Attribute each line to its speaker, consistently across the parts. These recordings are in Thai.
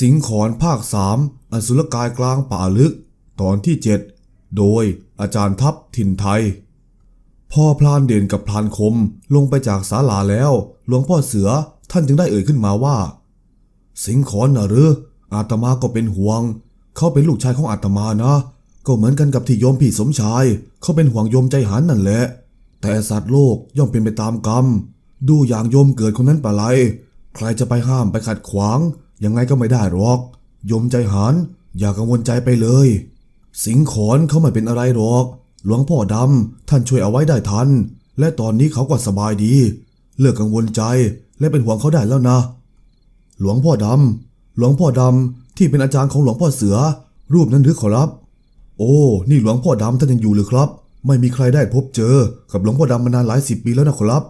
Speaker 1: สิงขอนภาคสามอสุรกายกลางป่าลึก ตอนที่เจ็ดโดยอาจารย์ทัพถิ่นไทย พ่อพลานเด่นกับพลานคมลงไปจากศาลาแล้ว หลวงพ่อเสือท่านจึงได้เอ่ยขึ้นมาว่า สิงขอนนะหรืออาตมาก็เป็นห่วง เขาเป็นลูกชายของอาตมานะ ก็เหมือนกันกับที่โยมพี่สมชาย เขาเป็นห่วงโยมใจหันนั่นแหละ แต่สัตว์โลกย่อมเป็นไปตามกรรม ดูอย่างโยมเกิดคนนั้นปะไร ใครจะไปห้ามไปขัดขวาง ยังไงก็ไม่ได้หรอก ยมใจหันอย่ากังวลใจไปเลย สิงขอนเขาไม่เป็นอะไรหรอก หลวงพ่อดำท่านช่วยเอาไว้ได้ทัน และตอนนี้เขาก็สบายดี เลิกกังวลใจและเป็นห่วงเขาได้แล้วนะ หลวงพ่อดำหลวงพ่อดำที่เป็นอาจารย์ของหลวงพ่อเสือ รูปนั้นหรือขอรับ โอ้ นี่หลวงพ่อดำท่านยังอยู่หรือครับ ไม่มีใครได้พบเจอ กับหลวงพ่อดำมานานหลายสิบปีแล้วนะขอรับ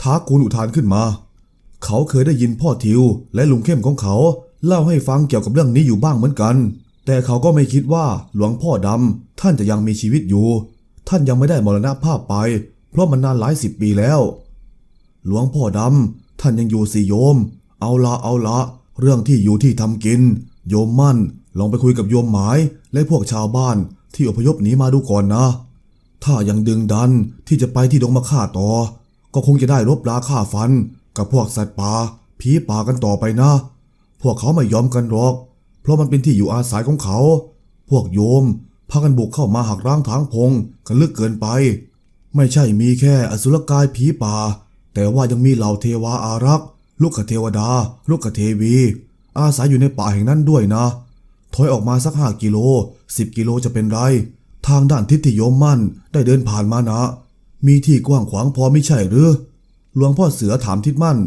Speaker 1: ท้ากูลอุทานขึ้นมา เขาเคยได้ยินพ่อทิวและลุงเข้มของเขาเล่าให้ฟังเกี่ยวกับเรื่องนี้อยู่บ้างเหมือนกัน แต่เขาก็ไม่คิดว่าหลวงพ่อดำท่านจะยังมีชีวิตอยู่ ท่านยังไม่ได้มรณภาพไป เพราะมันนานหลายสิบปีแล้ว หลวงพ่อดำท่านยังอยู่สิโยม เอาละเอาละ เรื่องที่อยู่ที่ทำกิน โยมมั่น ลองไปคุยกับโยมหมาย และพวกชาวบ้านที่อพยพหนีมาดูก่อนนะ ถ้ายังดึงดันที่จะไปที่ดงมะข่าต่อ ก็คงจะได้รบราฆ่าฟัน กับพวกสัตว์ป่าผีป่ากันต่อไปนะ พวกเขาไม่ยอมกันหรอก เพราะมันเป็นที่อยู่อาศัยของเขา พวกโยมพากันบุกเข้ามาหักร้างทางพงกันลึกเกินไป ไม่ใช่มีแค่อสุรกายผีป่า แต่ว่ายังมีเหล่าเทวาอารักษ์ ลูกขเทวดา ลูกขเทวี อาศัยอยู่ในป่าแห่งนั้นด้วยนะ ถอยออกมาสักห้ากิโลสิบกิโลจะเป็นไร ทางด้านทิศที่โยมมั่นได้เดินผ่านมานะ มีที่กว้างขวางพอไม่ใช่หรือ หลวงพ่อเสือถามทิศมั่น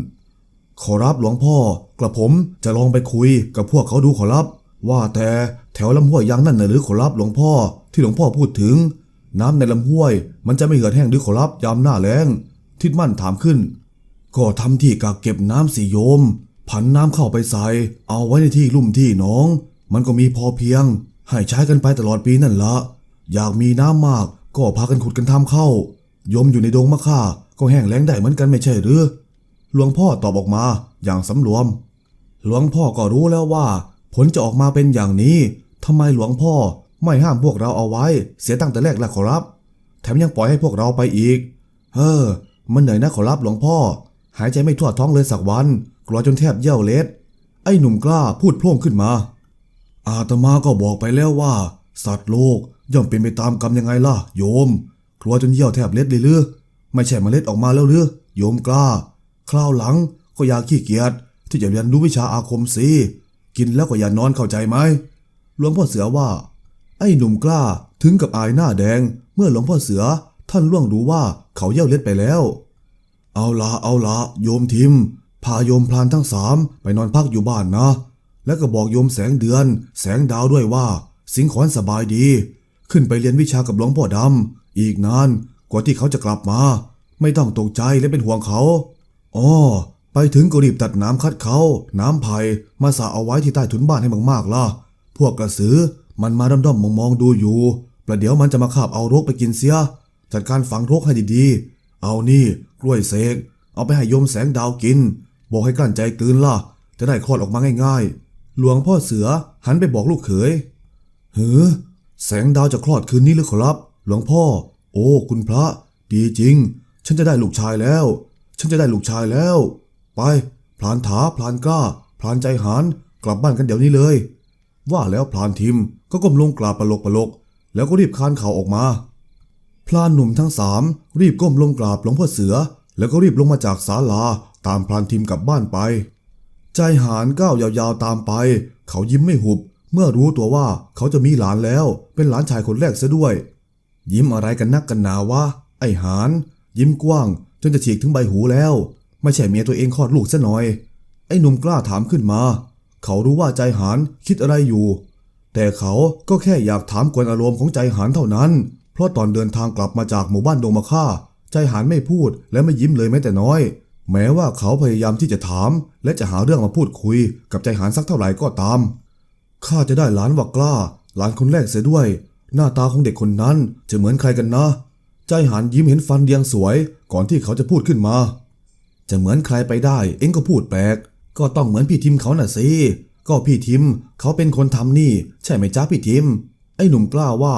Speaker 1: ขอรับหลวงพ่อกระผมจะลองไปคุยกับพวกเขาดูขอรับ ว่าแต่แถวลำห้วยยางนั่นน่ะหรือขอรับหลวงพ่อที่หลวงพ่อพูดถึง น้ำในลำห้วย มันจะไม่เหือดแห้งหรือขอรับยามหน้าแล้ง ทิดมั่นถามขึ้น ก็ทำที่กักเก็บน้ำสิโยม ผันน้ำเข้าไปใส่เอาไว้ในที่ลุ่มที่หนอง มันก็มีพอเพียง ให้ใช้กันไปตลอดปีนั่นละอยากมีน้ำมากก็พากันขุดกันทำเข้ายมอยู่ในดงมะค่า ก็แห้งแล้งได้เหมือนกันไม่ใช่หรือ หลวงพ่อตอบออกมาอย่างสำรวม หลวงพ่อก็รู้แล้วว่า ผลจะออกมาเป็นอย่างนี้ทำไมหลวงพ่อไม่ห้ามพวกเราเอาไว้ เสียตั้งแต่แรกล่ะขอรับ แถมยังปล่อยให้พวกเราไปอีกเฮ้อมันเหนื่อยนะขอรับหลวงพ่อ หายใจไม่ทั่วท้องเลยสักวัน กลัวจนแทบเยี่ยวเล็ด ไอ้หนุ่มกล้าพูดพล่งขึ้นมา อาตมาก็บอกไปแล้วว่า สัตว์โลกย่อมเป็นไปตามกรรมยังไงล่ะ โยม กลัวจนเยี่ยวแทบเล็ดเลยหรือ ไม่ใช่เมล็ดออกมาแล้วหรือโยมกล้า คราวหลังก็อย่าขี้เกียจที่จะเรียนรู้วิชาอาคมสิกินแล้วก็อย่านอนเข้าใจไหมหลวงพ่อเสือว่า ไอ้หนุ่มกล้าถึงกับอายหน้าแดง เมื่อหลวงพ่อเสือท่านล่วงรู้ว่าเขาเยี่ยวเล็ดไปแล้ว เอาละเอาละโยมทิม พาโยมพลานทั้งสามไปนอนพักอยู่บ้านนะ แล้วก็บอกโยมแสงเดือน แสงดาวด้วยว่า สิงขอนสบายดี ขึ้นไปเรียนวิชากับหลวงพ่อดำอีกนาน กว่าที่เขาจะกลับมา ไม่ต้องตกใจและเป็นห่วงเขาอ๋อไปถึงก็รีบตัดน้ำคัดเขา น้ำไผ่มาสาเอาไว้ที่ใต้ถุนบ้านให้มากๆล่ะ พวกกระสือมันมาด้อมๆมองๆดูอยู่ ประเดี๋ยวมันจะมาคาบเอารกไปกินเสีย จัดการฝังรกให้ดีๆ เอานี่กล้วยเสก เอาไปให้โยมแสงดาวกิน บอกให้กลั้นใจกลืนล่ะ จะได้คลอดออกมาง่ายๆ หลวงพ่อเสือหันไปบอกลูกเขยเฮ้อแสงดาวจะคลอดคืนนี้หรือขอรับ หลวงพ่อ โอ้ คุณพระ ดีจริง ฉันจะได้ลูกชายแล้ว ฉันจะได้ลูกชายแล้ว ไปพลานถาพลานกล้าพลานใจหานกลับบ้านกันเดี๋ยวนี้เลย ว่าแล้วพลานทิมก็ก้มลงกราบปลกปลก แล้วก็รีบคานเข่าออกมา พลานหนุ่มทั้งสามรีบก้มลงกราบหลวงพ่อเสือ แล้วก็รีบลงมาจากศาลาตามพลานทิมกลับบ้านไป ใจหานก้าวยาวๆตามไป เขายิ้มไม่หุบ เมื่อรู้ตัวว่าเขาจะมีหลานแล้ว เป็นหลานชายคนแรกซะด้วย ยิ้มอะไรกันนักกันหนาวะ ไอ้หาน ยิ้มกว้าง จนจะฉีกถึงใบหูแล้ว ไม่ใช่เมียตัวเองคลอดลูกซะหน่อย ไอ้หนุ่มกล้าถามขึ้นมา เขารู้ว่าใจหานคิดอะไรอยู่ แต่เขาก็แค่อยากถามกวนอารมณ์ของใจหานเท่านั้น เพราะตอนเดินทางกลับมาจากหมู่บ้านดงมะค่า ใจหานไม่พูดและไม่ยิ้มเลยแม้แต่น้อย แม้ว่าเขาพยายามที่จะถาม และจะหาเรื่องมาพูดคุย กับใจหานสักเท่าไหร่ก็ตามข้าจะได้หลานว่ากล้า หลานคนแรกเสียด้วย หน้าตาของเด็กคนนั้นจะเหมือนใครกันนะใจหานยิ้มเห็นฟันเดียงสวย ก่อนที่เขาจะพูดขึ้นมา จะเหมือนใครไปได้ เอ็งก็พูดแปลก ก็ต้องเหมือนพี่ทิมเขาน่ะสิ ก็พี่ทิม เขาเป็นคนทำนี่ ใช่ไหมจ๊ะพี่ทิม ไอ้หนุ่มกล้าว่า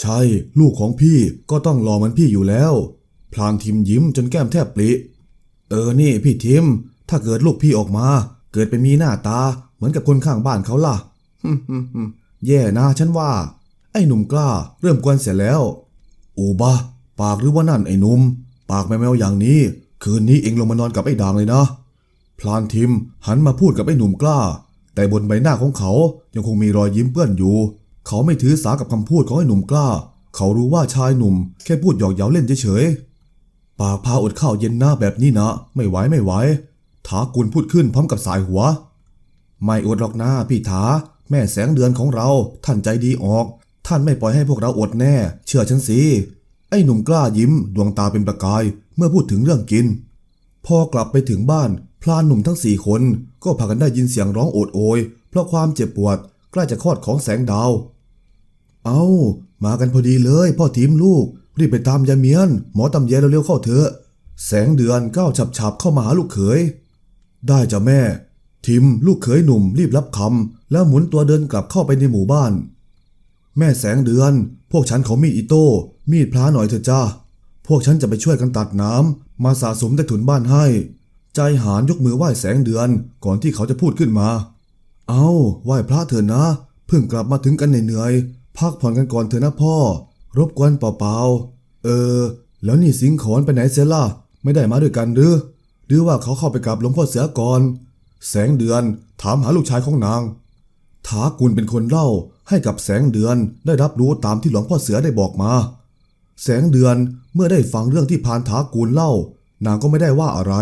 Speaker 1: ใช่ ลูกของพี่ก็ต้องรอมันพี่อยู่แล้ว พลางทิมยิ้มจนแก้มแทบปริเออนี่พี่ทิม ถ้าเกิดลูกพี่ออกมา เกิดไปมีหน้าตา เหมือนกับคนข้างบ้านเขาล่ะฮึมฮึมฮึมแย่นะฉันว่า ไอ้หนุ่มกล้าเริ่มกวนเสียแล้ว อูบะปากหรือว่านั่นไอ้หนุ่ม ปากแมวๆอย่างนี้ คืนนี้เองลงมานอนกับไอ้ด่างเลยนะ พลานทิมหันมาพูดกับไอ้หนุ่มกล้า แต่บนใบหน้าของเขายังคงมีรอยยิ้มเปื้อนอยู่ เขาไม่ถือสากับคำพูดของไอ้หนุ่มกล้า เขารู้ว่าชายหนุ่มแค่พูดหยอกเย้าเล่นเฉยๆ ปากพาอดข้าวเย็นหน้าแบบนี้นะ ไม่ไหวไม่ไหวถากุลพูดขึ้นพร้อมกับสายหัว ไม่อดหรอกนะพี่ถาแม่แสงเดือนของเราท่านใจดีออก ท่านไม่ปล่อยให้พวกเราอดแน่ เชื่อฉันสิ ไอ้หนุ่มกล้ายิ้มดวงตาเป็นประกายเมื่อพูดถึงเรื่องกิน พอกลับไปถึงบ้าน พลานหนุ่มทั้งสี่คน ก็พากันได้ยินเสียงร้องโอดโอย เพราะความเจ็บปวดใกล้จะคลอดของแสงดาว เอามากันพอดีเลย พ่อทีมลูก รีบไปตามยาเมียน หมอตำแยเร็วๆเข้าเถอะ แสงเดือนก้าวฉับๆเข้ามาหาลูกเขย ได้จ้ะแม่ ทิมลูกเขยหนุ่มรีบรับคำแล้วหมุนตัวเดินกลับเข้าไปในหมู่บ้าน แม่แสงเดือน พวกฉันขอมีดอิโต้ มีดพลาหน่อยเถอะจ้า พวกฉันจะไปช่วยกันตัดน้ำ มาสะสมใต้ถุนบ้านให้ ใจหานยกมือไหว้แสงเดือนก่อนที่เขาจะพูดขึ้นมา เอาไหว้พระเถอะนะ เพิ่งกลับมาถึงกันเหนื่อยๆพักผ่อนกันก่อนเถอะนะพ่อ รบกวนเปล่าๆ เออ แล้วนี่สิงขอนไปไหนเสียล่ะ ไม่ได้มาด้วยกันหรือ หรือว่าเขาเข้าไปกับหลวงพ่อเสือก่อน แสงเดือนถามหาลูกชายของนาง ถากุลเป็นคนเล่าให้กับแสงเดือนได้รับรู้ตามที่หลวงพ่อเสือได้บอกมา แสงเดือนเมื่อได้ฟังเรื่องที่พานถากูลเล่า นางก็ไม่ได้ว่าอะไร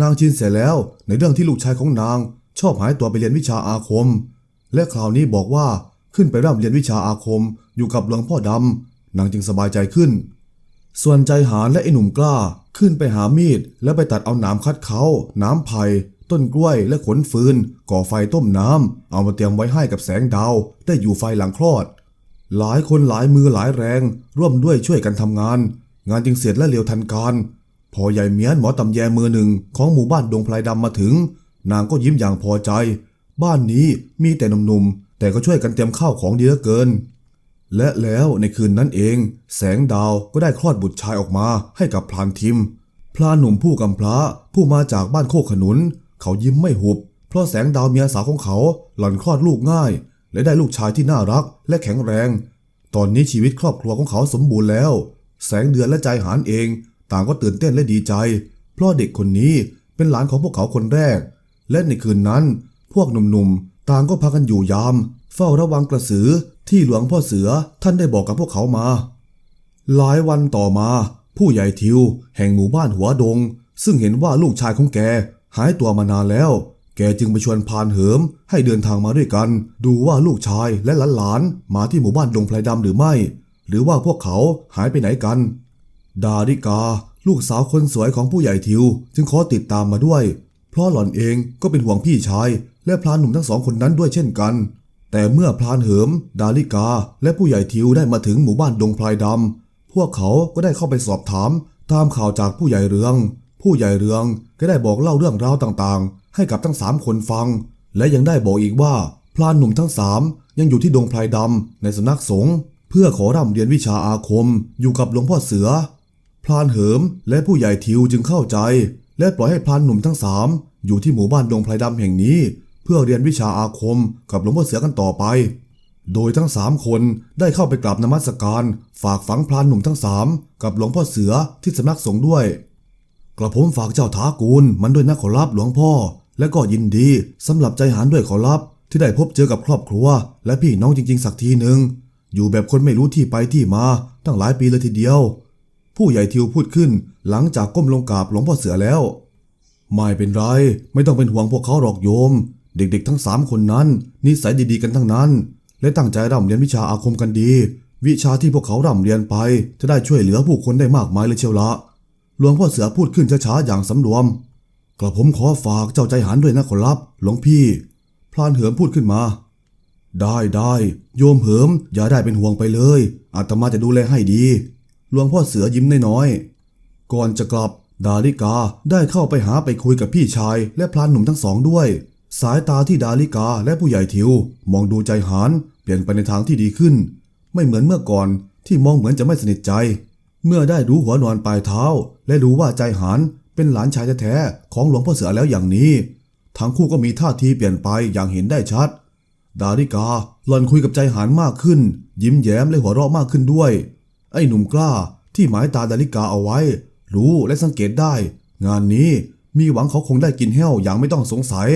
Speaker 1: นางชินเสียแล้วในเรื่องที่ลูกชายของนาง ชอบหายตัวไปเรียนวิชาอาคม และคราวนี้บอกว่าขึ้นไปร่ำเรียนวิชาอาคมอยู่กับหลวงพ่อดำนางจึงสบายใจขึ้น ส่วนใจหานและไอ้หนุ่มกล้าขึ้นไปหามีดแล้วไปตัดเอาหนามคัดเขาน้ำไผ่ ต้นกล้วยและขนฟืน ก่อไฟต้มน้ำ เอามาเตรียมไว้ให้กับแสงดาว ได้อยู่ไฟหลังคลอด หลายคนหลายมือหลายแรง ร่วมด้วยช่วยกันทำงาน งานจึงเสร็จและเร็วทันการ พอใหญ่เมียนหมอตำแยมือหนึ่งของหมู่บ้านดงพลายดำมาถึง นางก็ยิ้มอย่างพอใจ บ้านนี้มีแต่หนุ่มๆ แต่ก็ช่วยกันเตรียมข้าวของดีเหลือเกิน และแล้วในคืนนั้นเอง แสงดาวก็ได้คลอดบุตรชายออกมาให้กับพลานทิม พลานหนุ่มผู้กำพร้าผู้มาจากบ้านโคกขนุน เขายิ้มไม่หุบ เพราะแสงดาวเมียสาวของเขาหล่อนคลอดลูกง่าย และได้ลูกชายที่น่ารักและแข็งแรง ตอนนี้ชีวิตครอบครัวของเขาสมบูรณ์แล้ว แสงเดือนและใจหานเอง ต่างก็ตื่นเต้นและดีใจ เพราะเด็กคนนี้เป็นหลานของพวกเขาคนแรก และในคืนนั้น พวกหนุ่มๆ ต่างก็พากันอยู่ยาม เฝ้าระวังกระสือที่หลวงพ่อเสือท่านได้บอกกับพวกเขามา หลายวันต่อมา ผู้ใหญ่ทิว แห่งหมู่บ้านหัวดง ซึ่งเห็นว่าลูกชายของแก หายตัวมานานแล้ว แกจึงไปชวนพานเหิม ให้เดินทางมาด้วยกัน ดูว่าลูกชายและหลานๆมาที่หมู่บ้านดงไพรดำหรือไม่ หรือว่าพวกเขาหายไปไหนกัน ดาริกา ลูกสาวคนสวยของผู้ใหญ่ทิว จึงขอติดตามมาด้วย เพราะหล่อนเองก็เป็นห่วงพี่ชาย และพลานหนุ่มทั้งสองคนนั้นด้วยเช่นกัน แต่เมื่อพลานเหิม ดาริกา และผู้ใหญ่ทิวได้มาถึงหมู่บ้านดงพลายดำพวกเขาก็ได้เข้าไปสอบถาม ตามข่าวจากผู้ใหญ่เรือง ผู้ใหญ่เรืองก็ได้บอกเล่าเรื่องราวต่างๆ ให้กับทั้งสามคนฟัง และยังได้บอกอีกว่าพลานหนุ่มทั้งสามยังอยู่ที่ดงพลายดำในสำนักสงฆ์เพื่อขอร่ำเรียนวิชาอาคมอยู่กับหลวงพ่อเสือพลานเหิมและผู้ใหญ่ทิวจึงเข้าใจ และปล่อยให้พลานหนุ่มทั้งสามอยู่ที่หมู่บ้านดงไพรดำแห่งนี้ เพื่อเรียนวิชาอาคมกับหลวงพ่อเสือกันต่อไป โดยทั้งสามคนได้เข้าไปกราบนมัสการ ฝากฝังพลานหนุ่มทั้งสามกับหลวงพ่อเสือที่สำนักสงฆ์ด้วย กระผมฝากเจ้าท้ากูลมันด้วยนะขอรับหลวงพ่อ และก็ยินดีสำหรับใจหานด้วยขอรับ ที่ได้พบเจอกับครอบครัว และพี่น้องจริง ๆ สักทีหนึ่งอยู่แบบคนไม่รู้ที่ไปที่มา ตั้งหลายปีเลยทีเดียว ผู้ใหญ่ทิวพูดขึ้น หลังจากก้มลงกราบหลวงพ่อเสือแล้ว ไม่เป็นไร ไม่ต้องเป็นห่วงพวกเขาหรอกโยม เด็กๆ ทั้งสามคนนั้นนิสัยดีๆกันทั้งนั้น และตั้งใจร่ำเรียนวิชาอาคมกันดี วิชาที่พวกเขาร่ำเรียนไป จะได้ช่วยเหลือผู้คนได้มากมายเลยเชียวละ หลวงพ่อเสือพูดขึ้นช้าๆอย่างสำรวม กระผมขอฝากเจ้าใจหันด้วยนะขอรับ หลวงพี่ พลานเหิมพูดขึ้นมา ได้ได้โยมเหิมอย่าได้เป็นห่วงไปเลยอาตมาจะดูแลให้ดี หลวงพ่อเสือยิ้มน้อยๆก่อนจะกลับดาริกาได้เข้าไปหาไปคุยกับพี่ชาย และพลานหนุ่มทั้งสองด้วย สายตาที่ดาลิกาและผู้ใหญ่ทิว มองดูใจหานเปลี่ยนไปในทางที่ดีขึ้น ไม่เหมือนเมื่อก่อนที่มองเหมือนจะไม่สนิทใจ เมื่อได้รู้หัวนอนปลายเท้า และรู้ว่าใจหานเป็นหลานชายแท้ๆของหลวงพ่อเสือแล้วอย่างนี้ ทั้งคู่ก็มีท่าทีเปลี่ยนไปอย่างเห็นได้ชัด ดาริกาหล่อนคุยกับใจหานมากขึ้น ยิ้มแย้มและหัวเราะมากขึ้นด้วย ไอ้หนุ่มกล้าที่หมายตาดาริกาเอาไว้ รู้และสังเกตได้ งานนี้มีหวังเขาคงได้กินแห้วอย่างไม่ต้องสงสัย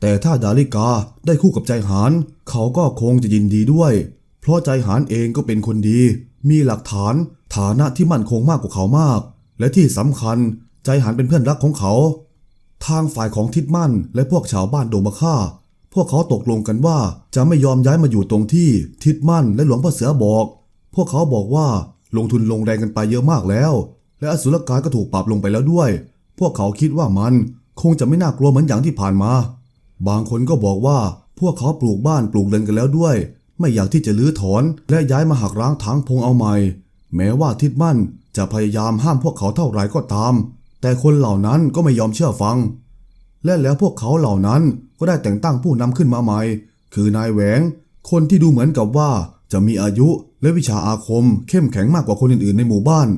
Speaker 1: แต่ถ้าดาริกาได้คู่กับใจหานเขาก็คงจะยินดีด้วย เพราะใจหานเองก็เป็นคนดี มีหลักฐานฐานะที่มั่นคงมากกว่าเขามาก และที่สำคัญใจหานเป็นเพื่อนรักของเขา ทางฝ่ายของทิดมั่นและพวกชาวบ้านโดมาค่า พวกเขาตกลงกันว่าจะไม่ยอมย้ายมาอยู่ตรงที่ทิดมั่นและหลวงพ่อเสือบอก พวกเขาบอกว่าลงทุนลงแรงกันไปเยอะมากแล้ว และอสุรกายก็ถูกปรับลงไปแล้วด้วย พวกเขาคิดว่ามันคงจะไม่น่ากลัวเหมือนอย่างที่ผ่านมา บางคนก็บอกว่าพวกเขาปลูกบ้านปลูกเรือนกันแล้วด้วย ไม่อยากที่จะลื้อถอนและย้ายมาหักร้างทางพงเอาใหม่ แม้ว่าทิดมั่นจะพยายามห้ามพวกเขาเท่าไหร่ก็ตาม แต่คนเหล่านั้นก็ไม่ยอมเชื่อฟัง และแล้วพวกเขาเหล่านั้นก็ได้แต่งตั้งผู้นำขึ้นมาใหม่ คือนายแหวง คนที่ดูเหมือนกับว่าจะมีอายุและวิชาอาคมเข้มแข็งมากกว่าคนอื่นๆในหมู่บ้าน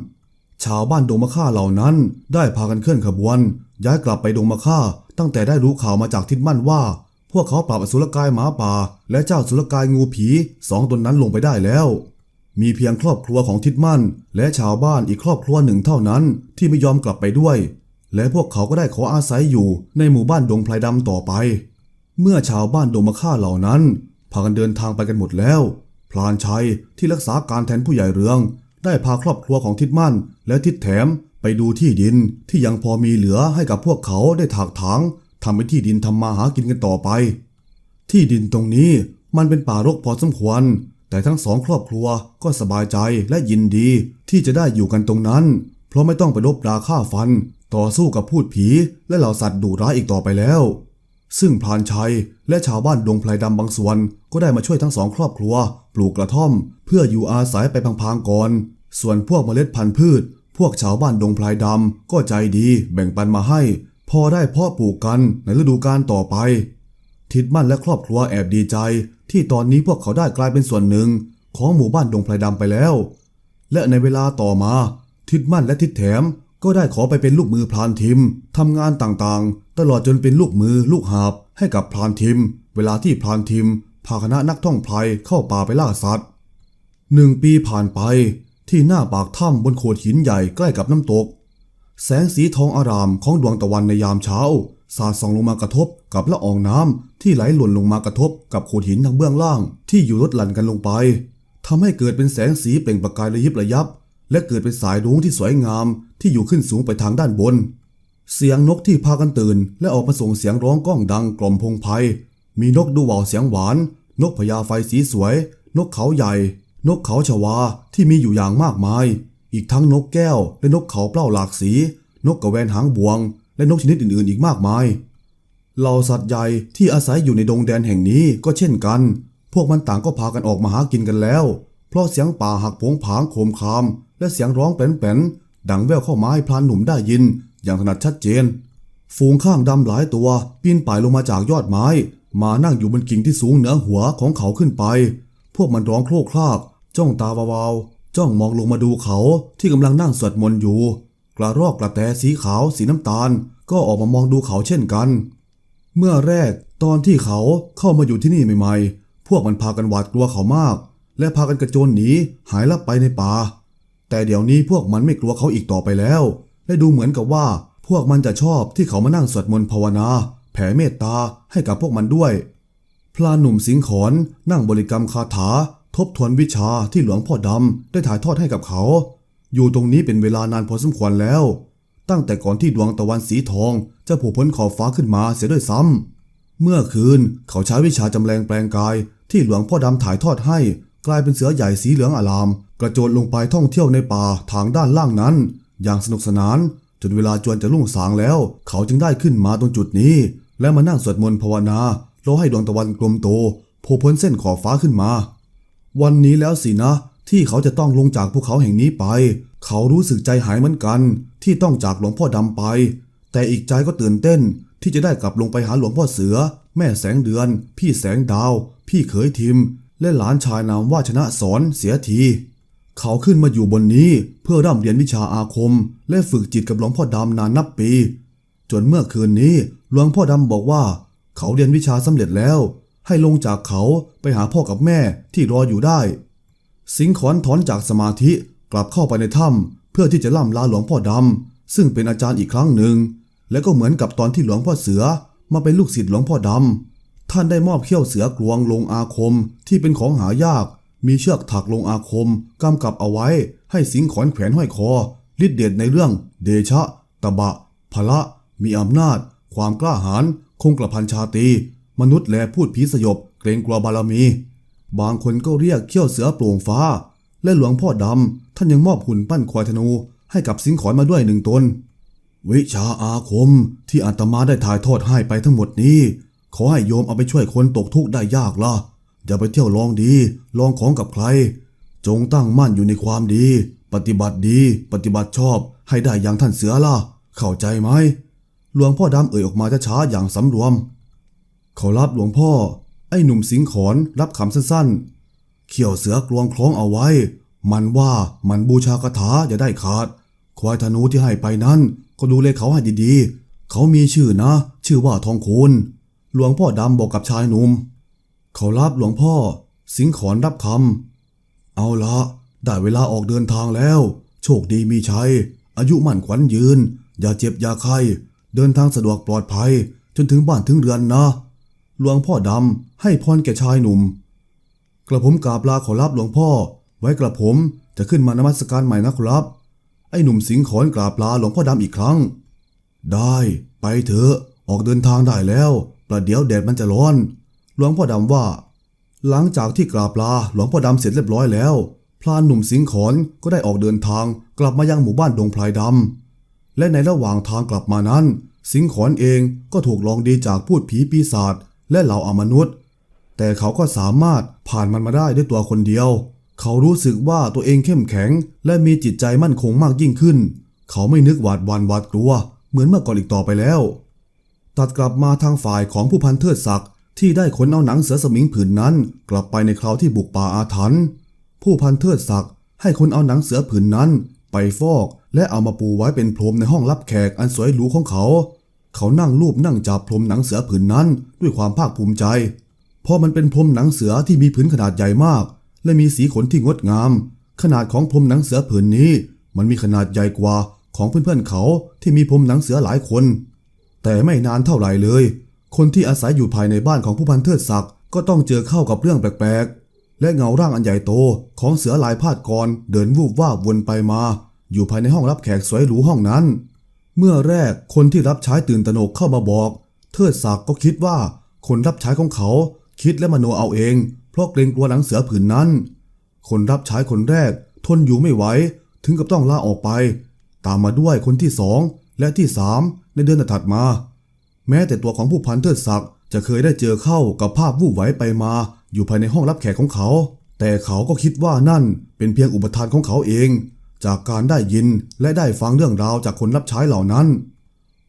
Speaker 1: ชาวบ้านดงมะค่าเหล่านั้นได้พากันเคลื่อนขบวน ย้ายกลับไปดงมะค่าตั้งแต่ได้รู้ข่าวมาจากทิดมั่นว่า วกเขาปราบอสุรกายหมาป่า และเจ้าสุรกายงูผีสองตนนั้นลงไปได้แล้ว มีเพียงครอบครัวของทิดมั่น และชาวบ้านอีกครอบครัวหนึ่งเท่านั้นที่ไม่ยอมกลับไปด้วย และพวกเขาก็ได้ขออาศัยอยู่ในหมู่บ้านดงไพรดำต่อไป เมื่อชาวบ้านดงมะค่าเหล่านั้นพากันเดินทางไปกันหมดแล้ว พลานชัยที่รักษาการแทนผู้ใหญ่เรือง ได้พาครอบครัวของทิดมั่น และทิดแถมไปดูที่ดินที่ยังพอมีเหลือให้กับพวกเขาได้ถากถาง ทำเป็นที่ดินทำมาหากินกันต่อไป ที่ดินตรงนี้มันเป็นป่ารกพอสมควร แต่ทั้งสองครอบครัวก็สบายใจและยินดีที่จะได้อยู่กันตรงนั้น เพราะไม่ต้องไปรบราฆ่าฟัน ต่อสู้กับพูดผีและเหล่าสัตว์ดุร้ายอีกต่อไปแล้ว ซึ่งพรานชัยและชาวบ้านดงไพรดำบางส่วนก็ได้มาช่วยทั้งสองครอบครัว ปลูกกระท่อม เพื่ออยู่อาศัยไปพังๆก่อน ส่วนพวกเมล็ดพันธุ์พืช พวกชาวบ้านดงไพรดำก็ใจดีแบ่งปันมาให้ พอได้เพาะปลูกกันในฤดูกาลต่อไป ทิดมั่นและครอบครัวแอบดีใจ ที่ตอนนี้พวกเขาได้กลายเป็นส่วนหนึ่งของหมู่บ้านดงไพรดำไปแล้ว และในเวลาต่อมา ทิดมั่นและทิดแถมก็ได้ขอไปเป็นลูกมือพรานทิมทำงานต่างๆ ตลอดจนเป็นลูกมือลูกหาบให้กับพรานทิม เวลาที่พรานทิมพาคณะนักท่องไพรเข้าป่าไปล่าสัตว์หนึ่งปีผ่านไปที่หน้าปากถ้ำบนโขดหินใหญ่ใกล้กับน้ำตก แสงสีทองอารามของดวงตะวันในยามเช้า สาดส่องลงมากระทบกับละอองน้ำที่ไหลหล่นลงมากระทบกับโขดหินทางเบื้องล่าง ที่อยู่ลดหลั่นกันลงไปทำให้เกิดเป็นแสงสีเปล่งประกายระยิบระยับ และเกิดเป็นสายรุ้งที่สวยงามที่อยู่ขึ้นสูงไปทางด้านบน เสียงนกที่พากันตื่น และออกมาส่งเสียงร้องก้องดังกล่อมพงไพมีนกดูว่าวเสียงหวาน นกพญาไฟสีสวย นกเขาใหญ่ นกเขาชวาที่มีอยู่อย่างมากมาย อีกทั้งนกแก้ว และนกเขาเปล่าหลากสี นกกระแวนหางบวง และนกชนิดอื่นๆ อีกมากมาย เหล่าสัตว์ใหญ่ที่อาศัยอยู่ในดงแดนแห่งนี้ก็เช่นกัน พวกมันต่างก็พากันออกมาหากินกันแล้ว เพราะเสียงป่าหักผงผางโคมคาม และเสียงร้องแป้นๆดังแว่วเข้ามาให้พลานหนุ่มได้ยิน อย่างถนัดชัดเจน ฝูงข้างดำหลายตัวปีนป่ายลงมาจากยอดไม้ มานั่งอยู่บนกิ่งที่สูงเหนือหัวของเขาขึ้นไป พวกมันร้องโครกครากจ้องตาวาวๆ จ้องมองลงมาดูเขาที่กำลังนั่งสวดมนต์อยู่ กระรอกกระแตสีขาวสีน้ำตาล ก็ออกมามองดูเขาเช่นกัน เมื่อแรกตอนที่เขาเข้ามาอยู่ที่นี่ใหม่ๆ พวกมันพากันหวาดกลัวเขามาก และพากันกระโจนหนีหายลับไปในป่า แต่เดี๋ยวนี้พวกมันไม่กลัวเขาอีกต่อไปแล้ว และดูเหมือนกับว่าพวกมันจะชอบที่เขามานั่งสวดมนต์ภาวนา แผ่เมตตาให้กับพวกมันด้วย พลานหนุ่มสิงขอนนั่งบริกรรมคาถา ทบทวนวิชาที่หลวงพ่อดำได้ถ่ายทอดให้กับเขา อยู่ตรงนี้เป็นเวลานานพอสมควรแล้ว ตั้งแต่ก่อนที่ดวงตะวันสีทองจะโผล่พ้นขอบฟ้าขึ้นมาเสียด้วยซ้ำเมื่อคืนเขาใช้วิชาจำแรงแปลงกาย ที่หลวงพ่อดำถ่ายทอดให้ กลายเป็นเสือใหญ่สีเหลืองอลาม กระโจนลงไปท่องเที่ยวในป่าทางด้านล่างนั้น อย่างสนุกสนานจนเวลาจวนจะรุ่งสางแล้ว เขาจึงได้ขึ้นมาตรงจุดนี้ และมานั่งสวดมนต์ภาวนารอให้ดวงตะวันกลมโตโผล่พ้นเส้นขอบฟ้าขึ้นมา วันนี้แล้วสินะ ที่เขาจะต้องลงจากภูเขาแห่งนี้ไป เขารู้สึกใจหายเหมือนกัน ที่ต้องจากหลวงพ่อดำไป แต่อีกใจก็ตื่นเต้น ที่จะได้กลับลงไปหาหลวงพ่อเสือ แม่แสงเดือน พี่แสงดาว พี่เขยทิม และหลานชายนามว่าชนะสอนเสียทีเขาขึ้นมาอยู่บนนี้เพื่อร่ำเรียนวิชาอาคม และฝึกจิตกับหลวงพ่อดำนานนับปี จนเมื่อคืนนี้หลวงพ่อดำบอกว่า เขาเรียนวิชาสำเร็จแล้ว ให้ลงจากเขาไปหาพ่อกับแม่ที่รออยู่ได้ สิงขอนถอนจากสมาธิกลับเข้าไปในถ้ำเพื่อที่จะล่ำลาหลวงพ่อดำซึ่งเป็นอาจารย์อีกครั้งหนึ่ง และก็เหมือนกับตอนที่หลวงพ่อเสือมาเป็นลูกศิษย์หลวงพ่อดำท่านได้มอบเขี้ยวเสือกลวงลงอาคมที่เป็นของหายาก มีเชือกถักลงอาคมกำกับเอาไว้ ให้สิงขอนแขวนห้อยคอฤทธิเดชในเรื่อง เดชะ ตะบะพละ มีอำนาจ ความกล้าหาญคงกระพันชาตี มนุษย์แลพูดผีสยบเกรงกลัวบารมี บางคนก็เรียกเขี้ยวเสือโปร่งฟ้า และหลวงพ่อดำ ท่านยังมอบหุ่นปั้นควายธนูให้กับสิงขอนมาด้วยหนึ่งตน วิชาอาคมที่อาตมาได้ถ่ายทอดให้ไปทั้งหมดนี้ ขอให้โยมเอาไปช่วยคนตกทุกข์ได้ยากล่ะ อย่าไปเที่ยวลองดี ลองของกับใคร จงตั้งมั่นอยู่ในความดี ปฏิบัติดีปฏิบัติชอบให้ได้อย่างท่านเสือล่ะ เข้าใจไหมหลวงพ่อดำเอ่ยออกมาช้าๆอย่างสำรวม ขารับหลวงพ่อ ไอ้หนุ่มสิงขอนรับคำสั้นๆ เขี่ยวเสือกลวงคล้องเอาไว้ มันว่ามันบูชากถาอย่าได้ขาด ควายธนูที่ให้ไปนั้น ก็ดูเลเขาให้ดีๆ เขามีชื่อนะ ชื่อว่าทองคูณหลวงพ่อดำบอกกับชายหนุ่ม เขารับหลวงพ่อ สิงขอนรับคำเอาละได้เวลาออกเดินทางแล้ว โชคดีมีชัย อายุมั่นขวัญยืน อย่าเจ็บอย่าไข้ เดินทางสะดวกปลอดภัย จนถึงบ้านถึงเรือนนะ หลวงพ่อดำให้พรแก่ชายหนุ่ม กระผมกราบลาขอรับหลวงพ่อ ไว้กระผมจะขึ้นมานมัสการใหม่นะครับ ไอ้หนุ่มสิงขอนกราบลาหลวงพ่อดำอีกครั้ง ได้ไปเถอะออกเดินทางได้แล้ว ประเดี๋ยวแดดมันจะร้อน หลวงพ่อดำว่า หลังจากที่กราบลาหลวงพ่อดำเสร็จเรียบร้อยแล้ว พลานหนุ่มสิงขอนก็ได้ออกเดินทางกลับมายังหมู่บ้านดงพลายดำและในระหว่างทางกลับมานั้น สิงขอนเองก็ถูกลองดีจากพูดผีปีศาจ และเหล่าอมนุษย์ แต่เขาก็สามารถผ่านมันมาได้ด้วยตัวคนเดียว เขารู้สึกว่าตัวเองเข้มแข็ง และมีจิตใจมั่นคงมากยิ่งขึ้น เขาไม่นึกหวาดวันหวาดกลัว เหมือนเมื่อก่อนอีกต่อไปแล้ว ตัดกลับมาทางฝ่ายของผู้พันเทิดศักดิ์ที่ได้ขนเอาหนังเสือสมิงผืนนั้น กลับไปในคราวที่บุกป่าอาถรรพ์ผู้พันเทิดศักดิ์ให้คนเอาหนังเสือผืนนั้น ไปฟอกและเอามาปูไว้เป็นพรมในห้องรับแขกอันสวยหรูของเขา เขานั่งรูปนั่งจับพรมหนังเสือผืนนั้นด้วยความภาคภูมิใจ เพราะมันเป็นพรมหนังเสือที่มีผืนขนาดใหญ่มาก และมีสีขนที่งดงาม ขนาดของพรมหนังเสือผืนนี้ มันมีขนาดใหญ่กว่าของเพื่อนๆเขาที่มีพรมหนังเสือหลายคน แต่ไม่นานเท่าไหร่เลย คนที่อาศัยอยู่ภายในบ้านของผู้พันเทิดศักดิ์ก็ต้องเจอเข้ากับเรื่องแปลกๆ และเงาร่างอันใหญ่โตของเสือลายพาดกรเดินวูบว่าบวนไปมา อยู่ภายในห้องรับแขกสวยหรูห้องนั้น เมื่อแรกคนที่รับใช้ตื่นตระหนกเข้ามาบอก เทิดศักดิ์ก็คิดว่าคนรับใช้ของเขาคิดและมโนเอาเอง เพราะเกรงกลัวหนังเสือผืนนั้น คนรับใช้คนแรกทนอยู่ไม่ไหวถึงกับต้องลาออกไป ตามมาด้วยคนที่สองและที่สามในเดือนถัดมา แม้แต่ตัวของผู้พันเทิดศักดิ์จะเคยได้เจอเข้ากับภาพวูบไหวไปมา อยู่ภายในห้องรับแขกของเขา แต่เขาก็คิดว่านั่นเป็นเพียงอุปทานของเขาเอง จากการได้ยินและได้ฟังเรื่องราวจากคนรับใช้เหล่านั้น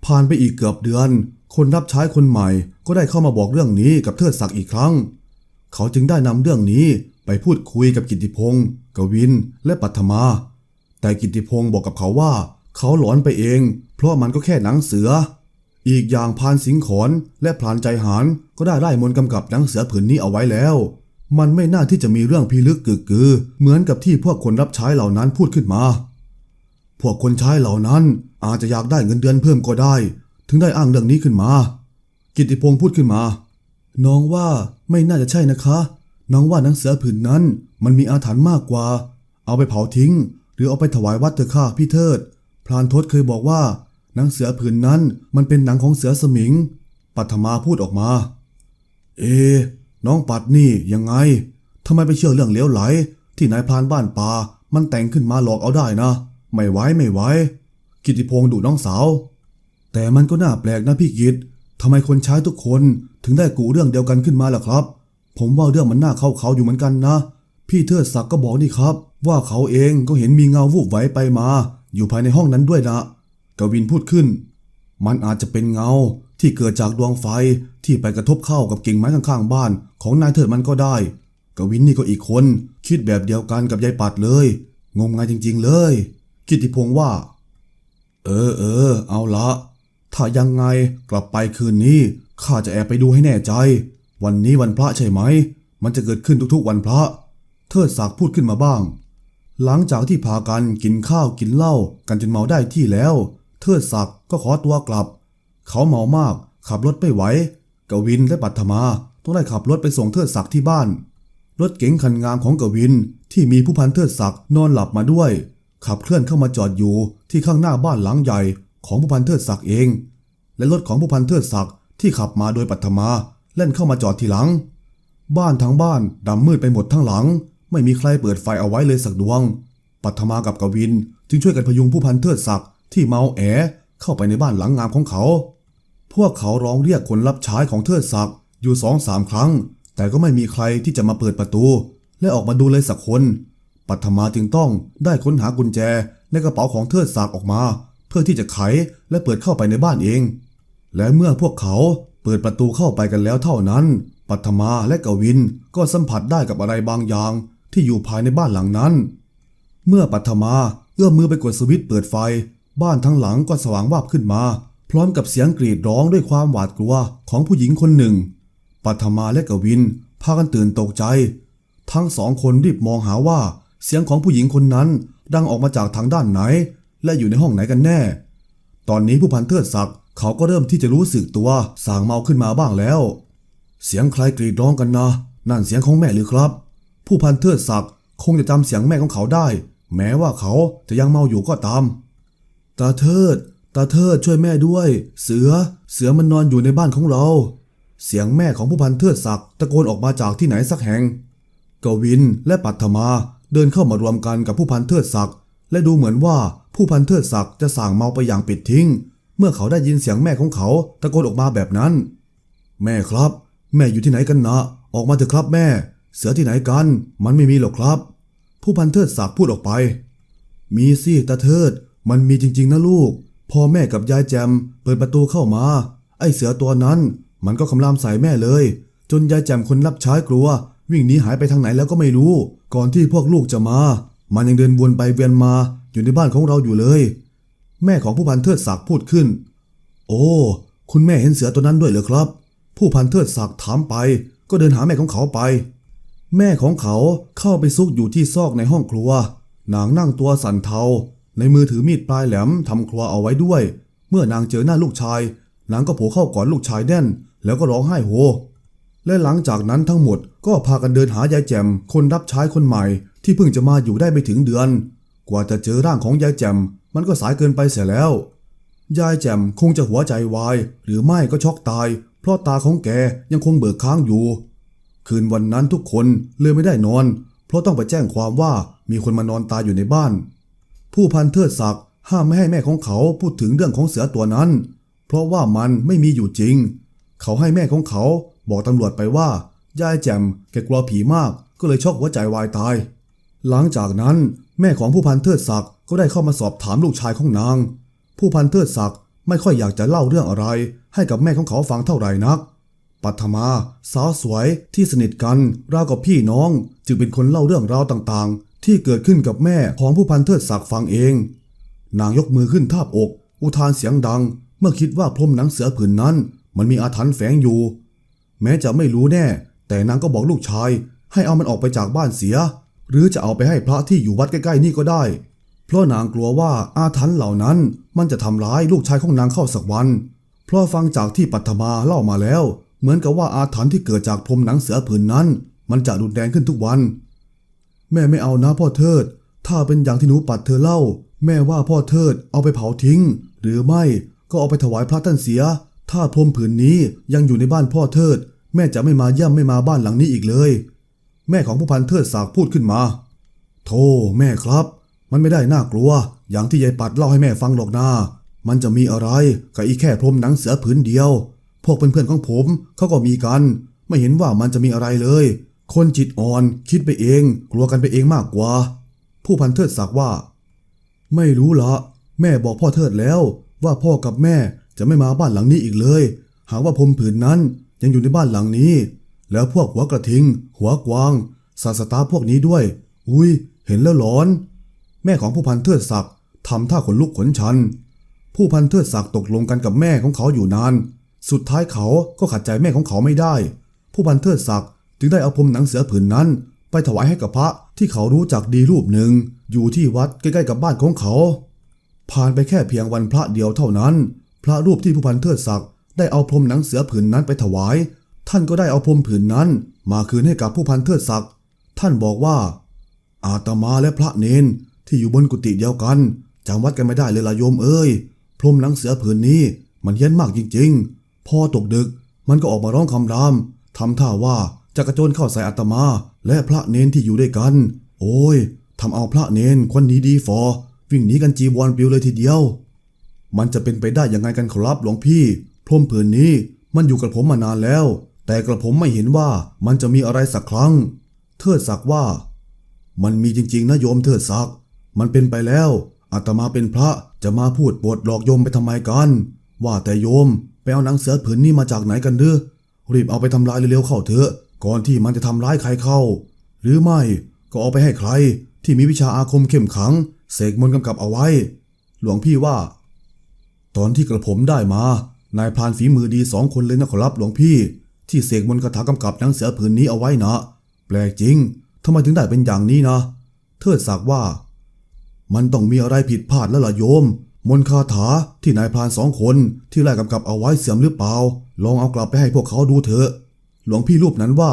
Speaker 1: ผ่านไปอีกเกือบเดือน คนรับใช้คนใหม่ก็ได้เข้ามาบอกเรื่องนี้กับเทิดศักดิ์อีกครั้ง เขาจึงได้นำเรื่องนี้ไปพูดคุยกับกิติพงศ์กวิน และปัทมา แต่กิติพงศ์บอกกับเขาว่า เขาหลอนไปเอง เพราะมันก็แค่หนังเสือ อีกอย่างพานสิงขอนและพรานใจหานก็ได้ไล่มนกำกับหนังเสือผืนนี้เอาไว้แล้ว มันไม่น่าที่จะมีเรื่องพิลึกกึกกือ เหมือนกับที่พวกคนรับใช้เหล่านั้นพูดขึ้นมา พวกคนใช้เหล่านั้นอาจจะอยากได้เงินเดือนเพิ่มก็ได้ ถึงได้อ้างเรื่องนี้ขึ้นมา กิติพงศ์พูดขึ้นมา น้องว่าไม่น่าจะใช่นะคะ น้องว่าหนังเสือผืนนั้น มันมีอาถรรพ์มากกว่า เอาไปเผาทิ้ง หรือเอาไปถวายวัดเถอะค่ะพี่เทิด พรานทศเคยบอกว่า หนังเสือผืนนั้นมันเป็นหนังของเสือสมิง ปัทมาพูดออกมา เอะ น้องปัดนี่ยังไงทำไมไปเชื่อเรื่องเหลวไหล ที่นายพรานบ้านป่ามันแต่งขึ้นมาหลอกเอาได้นะ ไม่ไหวไม่ไหวกิติพงศ์ดุน้องสาว แต่มันก็น่าแปลกนะพี่กิตทำไมคนใช้ทุกคนถึงได้กูเรื่องเดียวกันขึ้นมาล่ะครับ ผมว่าเรื่องมันน่าเข้าเขาอยู่เหมือนกันนะ พี่เทิดศักดิ์ก็บอกนี่ครับ ว่าเขาเองก็เห็นมีเงาวูบไหวไปมา อยู่ภายในห้องนั้นด้วยนะกวินพูดขึ้น มันอาจจะเป็นเงา ที่เกิดจากดวงไฟที่ไปกระทบเข้ากับกิ่งไม้ข้างๆบ้านของนายเถิดมันก็ได้ กวินนี่ก็อีกคน คิดแบบเดียวกันกับยายปัดเลย งมงายจริง ๆ เลย กิติพงษ์ว่า เออเออ เอาละ ถ้ายังไงกลับไปคืนนี้ข้าจะแอบไปดูให้แน่ใจ วันนี้วันพระใช่ไหม มันจะเกิดขึ้นทุกๆวันพระ เทิดศักดิ์พูดขึ้นมาบ้าง หลังจากที่พากันกินข้าวกินเหล้ากันจนเมาได้ที่แล้ว เทิดศักดิ์ก็ขอตัวกลับ เขาเมามาก ขับรถไม่ไหวกวินและปัทมาต้องได้ขับรถไปส่งเทิดศักดิ์ที่บ้าน รถเก๋งคันงามของกวินที่มีผู้พันเทิดศักดิ์นอนหลับมาด้วย ขับเคลื่อนเข้ามาจอดอยู่ที่ข้างหน้าบ้านหลังใหญ่ของผู้พันเทิดศักดิ์เอง และรถของผู้พันเทิดศักดิ์ที่ขับมาโดยปัทมาเล่นเข้ามาจอดทีหลัง บ้านทั้งบ้านดำมืดไปหมดทั้งหลัง ไม่มีใครเปิดไฟเอาไว้เลยสักดวง ปัทมากับกวินจึงช่วยกันพยุงผู้พันเทิดศักดิ์ที่เมาแอเข้าไปในบ้านหลังงามของเขา พวกเขาร้องเรียกคนรับใช้ของเทิดศักดิ์อยู่สองสามครั้ง แต่ก็ไม่มีใครที่จะมาเปิดประตู และออกมาดูเลยสักคน ปัทมาจึงต้องได้ค้นหากุญแจในกระเป๋าของเทิดศักดิ์ออกมา เพื่อที่จะไขและเปิดเข้าไปในบ้านเอง และเมื่อพวกเขาเปิดประตูเข้าไปกันแล้วเท่านั้น ปัทมาและกวินก็สัมผัสได้กับอะไรบางอย่าง ที่อยู่ภายในบ้านหลังนั้น เมื่อปัทมาเอื้อมมือไปกดสวิตช์เปิดไฟ บ้านทั้งหลังก็สว่างวาบขึ้นมา พร้อมกับเสียงกรีดร้องด้วยความหวาดกลัวของผู้หญิงคนหนึ่ง ปัทมาและกวินพากันตื่นตกใจ ทั้งสองคนรีบมองหาว่าเสียงของผู้หญิงคนนั้นดังออกมาจากทางด้านไหน และอยู่ในห้องไหนกันแน่ ตอนนี้ผู้พันเทิดศักดิ์เขาก็เริ่มที่จะรู้สึกตัวสางเมาขึ้นมาบ้างแล้ว เสียงใครกรีดร้องกันนะ นั่นเสียงของแม่หรือครับ ผู้พันเทิดศักดิ์คงจะจำเสียงแม่ของเขาได้ แม้ว่าเขาจะยังเมาอยู่ก็ตามตาเทิด ตาเทิดช่วยแม่ด้วย เสือ เสือมันนอนอยู่ในบ้านของเรา เสียงแม่ของผู้พันเทิดศักดิ์ตะโกนออกมาจากที่ไหนสักแห่ง กวินและปัทมาเดินเข้ามารวมกันกับผู้พันเทิดศักดิ์และดูเหมือนว่าผู้พันเทิดศักดิ์จะสั่งเมาไปอย่างปิดทิ้ง เมื่อเขาได้ยินเสียงแม่ของเขาตะโกนออกมาแบบนั้น แม่ครับ แม่อยู่ที่ไหนกันนะ ออกมาเถอะครับแม่ เสือที่ไหนกัน มันไม่มีหรอกครับ ผู้พันเทิดศักดิ์พูดออกไป มีสิตาเทิด มันมีจริงๆนะลูก พ่อแม่กับยายแจมเปิดประตูเข้ามา ไอเสือตัวนั้น มันก็คำรามใส่แม่เลย จนยายแจมคนรับใช้กลัว วิ่งหนีหายไปทางไหนแล้วก็ไม่รู้ ก่อนที่พวกลูกจะมา มันยังเดินวนไปเวียนมาอยู่ในบ้านของเราอยู่เลย แม่ของผู้พันเทิดศักดิ์พูดขึ้น โอ้ คุณแม่เห็นเสือตัวนั้นด้วยเหรอครับ ผู้พันเทิดศักดิ์ถามไป ก็เดินหาแม่ของเขาไป แม่ของเขาเข้าไปซุกอยู่ที่ซอกในห้องครัว นางนั่งตัวสั่นเทา ในมือถือมีดปลายแหลมทำครัวเอาไว้ด้วย เมื่อนางเจอหน้าลูกชาย นางก็โผล่เข้ากอดลูกชายแน่น แล้วก็ร้องไห้โฮ และหลังจากนั้นทั้งหมดก็พากันเดินหายายแจ่มคนรับใช้คนใหม่ ที่เพิ่งจะมาอยู่ได้ไม่ถึงเดือน กว่าจะเจอร่างของยายแจ่มมันก็สายเกินไปเสียแล้ว ยายแจ่มคงจะหัวใจวาย หรือไม่ก็ช็อกตาย เพราะตาของแกยังคงเบิกค้างอยู่ คืนวันนั้นทุกคนเลยไม่ได้นอน เพราะต้องไปแจ้งความว่ามีคนมานอนตายอยู่ในบ้าน ผู้พันเทิดศักดิ์ห้ามไม่ให้แม่ของเขาพูดถึงเรื่องของเสือตัวนั้น เพราะว่ามันไม่มีอยู่จริง เขาให้แม่ของเขาบอกตำรวจไปว่ายายแจ่มแกกลัวผีมากก็เลยช็อกหัวใจวายตาย หลังจากนั้นแม่ของผู้พันเทิดศักดิ์ก็ได้เข้ามาสอบถามลูกชายของนาง ผู้พันเทิดศักดิ์ไม่ค่อยอยากจะเล่าเรื่องอะไร ให้กับแม่ของเขาฟังเท่าไหร่นัก ปัทมาสาวสวยที่สนิทกันราวกับพี่น้อง จึงเป็นคนเล่าเรื่องราวต่างๆ ที่เกิดขึ้นกับแม่ของผู้พันเทิดศักดิ์ฟังเอง นางยกมือขึ้นทาบอก อุทานเสียงดัง เมื่อคิดว่าพรมหนังเสือผืนนั้น มันมีอาถรรพ์แฝงอยู่ แม้จะไม่รู้แน่ แต่นางก็บอกลูกชาย ให้เอามันออกไปจากบ้านเสีย หรือจะเอาไปให้พระที่อยู่วัดใกล้ๆนี่ก็ได้ เพราะนางกลัวว่าอาถรรพ์เหล่านั้นมันจะทำร้ายลูกชายของนางเข้าสักวัน เพราะฟังจากที่ปัทมาเล่ามาแล้ว เหมือนกับว่าอาถรรพ์ที่เกิดจากพรมหนังเสือผืนนั้น มันจะรุนแรงขึ้นทุกวัน แม่ไม่เอานะพ่อเทิด ถ้าเป็นอย่างที่หนูปัดเธอเล่า แม่ว่าพ่อเทิดเอาไปเผาทิ้ง หรือไม่ก็เอาไปถวายพระท่านเสีย ถ้าพรมผืนนี้ยังอยู่ในบ้านพ่อเทิด แม่จะไม่มาเยี่ยมไม่มาบ้านหลังนี้อีกเลย แม่ของผู้พันเทิดสากพูดขึ้นมาโธ่แม่ครับ มันไม่ได้น่ากลัว อย่างที่ยายปัดเล่าให้แม่ฟังหรอกนามันจะมีอะไรกับอีแค่พรมหนังเสือผืนเดียว พวกเพื่อนๆของผมเขาก็มีกัน ไม่เห็นว่ามันจะมีอะไรเลย คนจิตอ่อนคิดไปเอง กลัวกันไปเองมากกว่า ผู้พันเทิดศักดิ์ว่า ไม่รู้ละ แม่บอกพ่อเทิดแล้ว ว่าพ่อกับแม่จะไม่มาบ้านหลังนี้อีกเลย หากว่าพรมผืนนั้นยังอยู่ในบ้านหลังนี้ แล้วพวกหัวกระทิง หัวกวางซาสตาพวกนี้ด้วย อุ้ย เห็นแล้วหลอน แม่ของผู้พันเทิดศักดิ์ทำท่าขนลุกขนชัน ผู้พันเทิดศักดิ์ตกลงกันกับแม่ของเขาอยู่นาน สุดท้ายเขาก็ขัดใจแม่ของเขาไม่ได้ ผู้พันเทิดศักดิ์ จึงได้เอาพรมหนังเสือผืนนั้น ไปถวายให้กับพระที่เขารู้จักดีรูปหนึ่ง อยู่ที่วัดใกล้ๆกับบ้านของเขา ผ่านไปแค่เพียงวันพระเดียวเท่านั้น พระรูปที่ผู้พันเทิดศักดิ์ได้เอาพรมหนังเสือผืนนั้นไปถวาย ท่านก็ได้เอาพรมผืนนั้น มาคืนให้กับผู้พันเทิดศักดิ์ท่านบอกว่า อาตมาและพระเนนที่อยู่บนกุฏิเดียวกันจำวัดกันไม่ได้เลยล่ะโยมเอ้ยพรมหนังเสือผืนนี้มันเฮี้ยนมากจริง ๆ พอตกดึกมันก็ออกมาร้องคำรามทำท่าว่า จะกระโจนเข้าใส่อาตมา และพระเนนที่อยู่ด้วยกัน โอ้ยทำเอาพระเนนคนดีดีฟอ วิ่งหนีกันจีวรปลิวเลยทีเดียว มันจะเป็นไปได้ยังไงกันครับหลวงพี่ พรมผืนนี้มันอยู่กับผมมานานแล้ว แต่กระผมไม่เห็นว่ามันจะมีอะไรสักครั้ง เทิดศักว่า มันมีจริงๆนะโยมเทิดศักมันเป็นไปแล้วอาตมาเป็นพระจะมาพูดบทหลอกโยมไปทำไมกัน ว่าแต่โยมไปเอาหนังเสือผืนนี้มาจากไหนกันเด้อรีบเอาไปทำลายเร็วๆเข้าเถอะ ก่อนที่มันจะทำร้ายใครเข้า หรือไม่ก็เอาไปให้ใครที่มีวิชาอาคมเข้มขัง เสกมนต์กำกับเอาไว้ หลวงพี่ว่า ตอนที่กระผมได้มา นายพรานฝีมือดีสองคนเลยนะขอรับหลวงพี่ ที่เสกมนต์คาถากำกับหนังเสือผืนนี้เอาไว้นะแปลกจริงทำไมถึงได้เป็นอย่างนี้นะ เทิดศักดิ์ว่า มันต้องมีอะไรผิดพลาดแล้วล่ะโยม มนคาถาที่นายพรานสองคนที่ไล่กำกับเอาไว้เสื่อมหรือเปล่า ลองเอากลับไปให้พวกเขาดูเถอะ หลวงพี่รูปนั้นว่า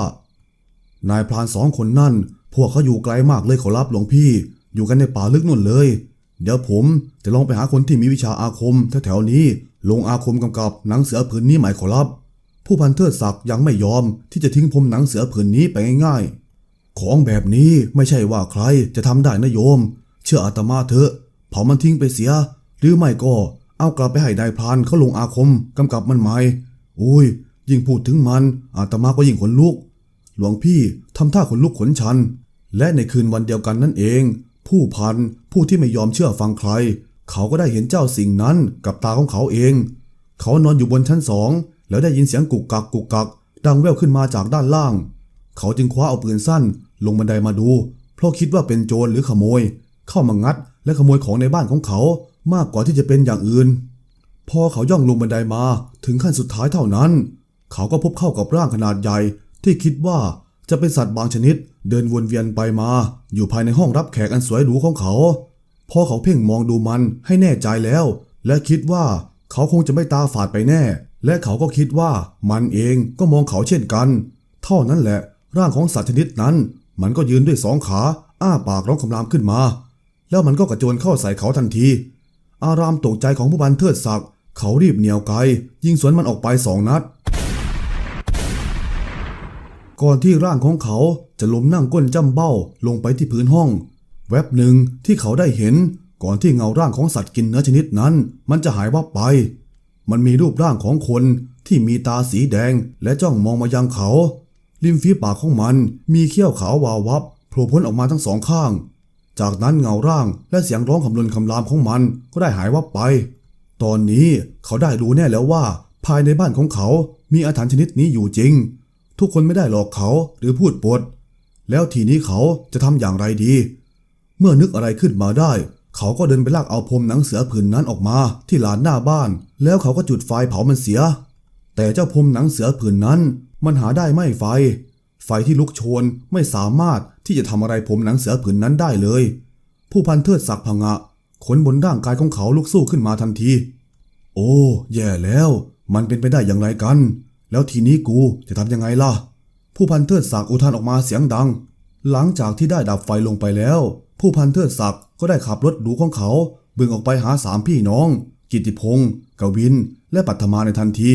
Speaker 1: นายพรานสองคนนั่น พวกเขาอยู่ไกลมากเลยขอรับหลวงพี่ อยู่กันในป่าลึกนู่นเลย เดี๋ยวผมจะลองไปหาคนที่มีวิชาอาคมแถวๆนี้ ลงอาคมกำกับหนังเสือผืนนี้หมายขอรับ ผู้พันเทิดศักดิ์ยังไม่ยอมที่จะทิ้งพรมหนังเสือผืนนี้ไปง่าย ๆ ของแบบนี้ไม่ใช่ว่าใครจะทำได้นะโยม เชื่ออาตมาเถอะเผามันทิ้งไปเสีย หรือไม่ก็เอากลับไปให้นายพรานเขาลงอาคมกำกับมันใหม่อุ้ย ยิ่งพูดถึงมัน อาตมาก็ยิ่งขนลุก หลวงพี่ทำท่าขนลุกขนชัน และในคืนวันเดียวกันนั่นเอง ผู้พันผู้ที่ไม่ยอมเชื่อฟังใคร เขาก็ได้เห็นเจ้าสิ่งนั้นกับตาของเขาเอง เขานอนอยู่บนชั้นสอง แล้วได้ยินเสียงกุกกักกุกกัก ดังแว่วขึ้นมาจากด้านล่าง เขาจึงคว้าเอาปืนสั้น ลงบันไดมาดู เพราะคิดว่าเป็นโจรหรือขโมย เข้ามางัด และขโมยของในบ้านของเขา มากกว่าที่จะเป็นอย่างอื่น พอเขาย่องลงบันไดมาถึงขั้นสุดท้ายเท่านั้น เขาก็พบเข้ากับร่างขนาดใหญ่ที่คิดว่าจะเป็นสัตว์บางชนิดเดินวนเวียนไปมา อยู่ภายในห้องรับแขกอันสวยหรูของเขา พอเขาเพ่งมองดูมันให้แน่ใจแล้ว และคิดว่าเขาคงจะไม่ตาฝาดไปแน่ และเขาก็คิดว่ามันเองก็มองเขาเช่นกัน เท่านั้นแหละร่างของสัตว์ชนิดนั้น มันก็ยืนด้วยสองขา อ้าปากร้องคำรามขึ้นมา แล้วมันก็กระโจนเข้าใส่เขาทันที อารามตกใจของผู้บันเทิดศักดิ์เขารีบเหนียวไกยิงสวนมันออกไปสองนัด ก่อนที่ร่างของเขาจะล้มนั่งก้นจ้ำเบ้าลงไปที่พื้นห้อง แวบหนึ่งที่เขาได้เห็น ก่อนที่เงาร่างของสัตว์กินเนื้อชนิดนั้น มันจะหายวับไป มันมีรูปร่างของคนที่มีตาสีแดงและจ้องมองมายังเขา ริมฝีปากของมันมีเขี้ยวขาววาววับโผล่พ้นออกมาทั้งสองข้าง จากนั้นเงาร่างและเสียงร้องคำรนคำรามของมันก็ได้หายวับไป ตอนนี้เขาได้รู้แน่แล้วว่า ภายในบ้านของเขามีอาถรรพ์ชนิดนี้อยู่จริง ทุกคนไม่ได้หลอกเขาหรือพูดปด แล้วทีนี้เขาจะทำอย่างไรดี เมื่อนึกอะไรขึ้นมาได้ เขาก็เดินไปลากเอาพรมหนังเสือผืนนั้นออกมาที่ลานหน้าบ้าน แล้วเขาก็จุดไฟเผามันเสีย แต่เจ้าพรมหนังเสือผืนนั้น มันหาได้ไม่ไฟ ไฟที่ลุกโชนไม่สามารถที่จะทำอะไรพรมหนังเสือผืนนั้นได้เลย ผู้พันเทิดศักดิ์พังะขนบนร่างกายของเขาลุกสู้ขึ้นมาทันที โอ้ แย่แล้ว มันเป็นไปได้อย่างไรกัน แล้วทีนี้กูจะทำยังไงล่ะ ผู้พันเทิดศักดิ์อุทานออกมาเสียงดัง หลังจากที่ได้ดับไฟลงไปแล้ว ผู้พันเทิดศักดิ์ก็ได้ขับรถดูของเขาบึงออกไปหาสามพี่น้อง กิติพงศ์กวิน และปัทมาในทันที